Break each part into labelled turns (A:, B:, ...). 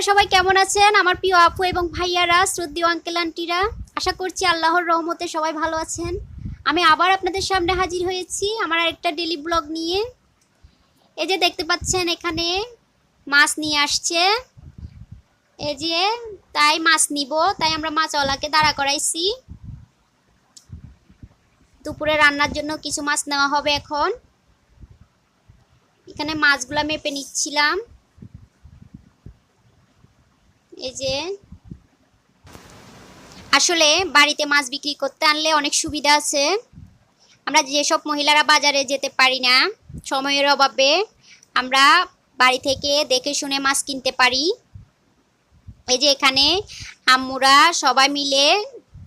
A: সবাই কেমন আছেন? আমার প্রিয় আপু এবং ভাইয়ারা, শ্রদ্ধীয় আঙ্কেল আন্টিরা আশা করছি আল্লাহর রহমতে সবাই ভালো আছেন। আমি আবার আপনাদের সামনে হাজির হয়েছি আমার আরেকটা ডেলি ব্লগ নিয়ে। এই যে দেখতে পাচ্ছেন এখানে মাছ নিয়ে আসছে। এই যে তাই মাছ নিব, তাই আমরা মাছওয়ালাকে দাঁড়া করাইছি। দুপুরে রান্নার জন্য কিছু মাছ নেওয়া হবে এখন। এখানে মাছগুলা মেপে নিচ্ছিলাম। এই যে। আসলে বাড়িতে মাছ বিক্রি করতে আনলে অনেক সুবিধা আছে। আমরা যেসব মহিলারা বাজারে যেতে পারি না, সময়ের অভাবে আমরা বাড়ি থেকে দেখে শুনে মাছ কিনতে পারি। এই যে এখানে আম্মুরা সবাই মিলে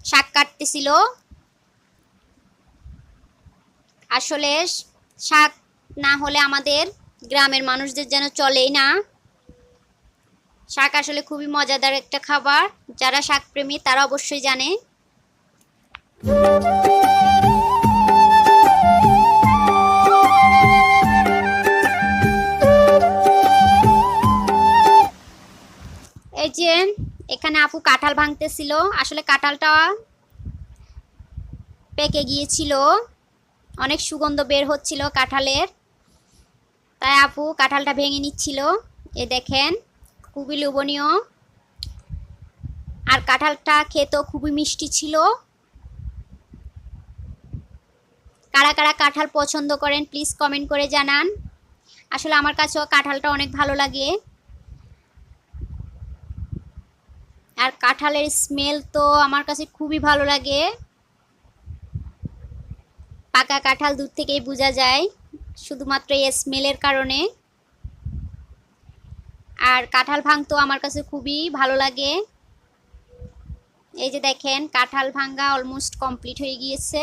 A: শাক কাটতেছিল। আসলে শাক না হলে আমাদের গ্রামের মানুষদের যেন চলেই না। শাক আসলে খুবই মজাদার একটা খাবার। যারা শাক প্রেমী তারা অবশ্যই জানে। এই যে, এখানে আপু কাঁঠাল ভাঙতেছিল। আসলে কাঁঠালটা পেকে গিয়েছিল। অনেক সুগন্ধ বের হচ্ছিল কাঁঠালের। তাই আপু কাঁঠালটা ভেঙে নিচ্ছিল। এ দেখেন খুবই লোভনীয়। আর কাঁঠালটা খেতেও খুবই মিষ্টি ছিল। কারা কারা কাঁঠাল পছন্দ করেন প্লিজ কমেন্ট করে জানান। আসলে আমার কাছেও কাঁঠালটা অনেক ভালো লাগে। আর কাঁঠালের স্মেল তো আমার কাছে খুবই ভালো লাগে। পাকা কাঁঠাল দূর থেকেই বোঝা যায়, শুধুমাত্র এই স্মেলের কারণে। আর কাঁঠাল ভাঙতো আমার কাছে খুবই ভালো লাগে। এই যে দেখেন, কাঁঠাল ভাঙ্গা অলমোস্ট কমপ্লিট হয়ে গিয়েছে।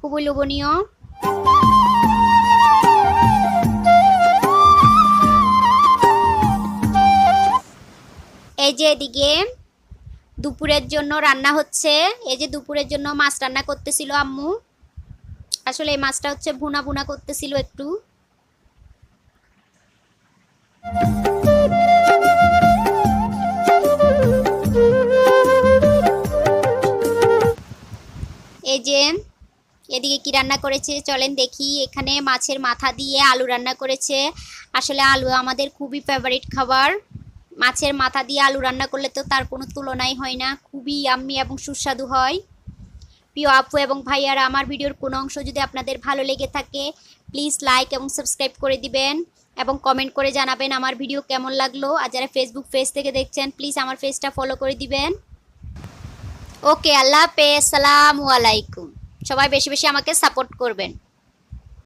A: খুবই লোভনীয়। এই যে এদিকে দুপুরের জন্য রান্না হচ্ছে। এই যে দুপুরের জন্য মাছ রান্না করতেছিল আম্মু। আসলে এই মাছটা হচ্ছে ভুনা ভুনা করতেছিল একটু। এই যে, এদিকে কি রান্না করেছে? চলেন দেখি। এখানে মাছের মাথা দিয়ে আলু রান্না করেছে। আসলে আলু আমাদের খুবই ফেভারিট খাবার। মাছের মাথা দিয়ে আলু রান্না করলে তো তার কোনো তুলনাই হয় না। খুবই আম্মি এবং সুস্বাদু হয়। প্রিয় আপু এবং ভাইয়ারা, আমার ভিডিওর কোনো অংশ যদি আপনাদের ভালো লেগে থাকে প্লিজ লাইক এবং সাবস্ক্রাইব করে দিবেন। এবং কমেন্ট করে জানাবেন আমার ভিডিও কেমন লাগল। আর যারা ফেসবুক পেজ থেকে দেখছেন প্লিজ আমার পেজটা ফলো করে দিবেন। ওকে আল্লাহ হাফেজ, সালামু আলাইকুম। সবাই বেশি বেশি আমাকে সাপোর্ট করবেন।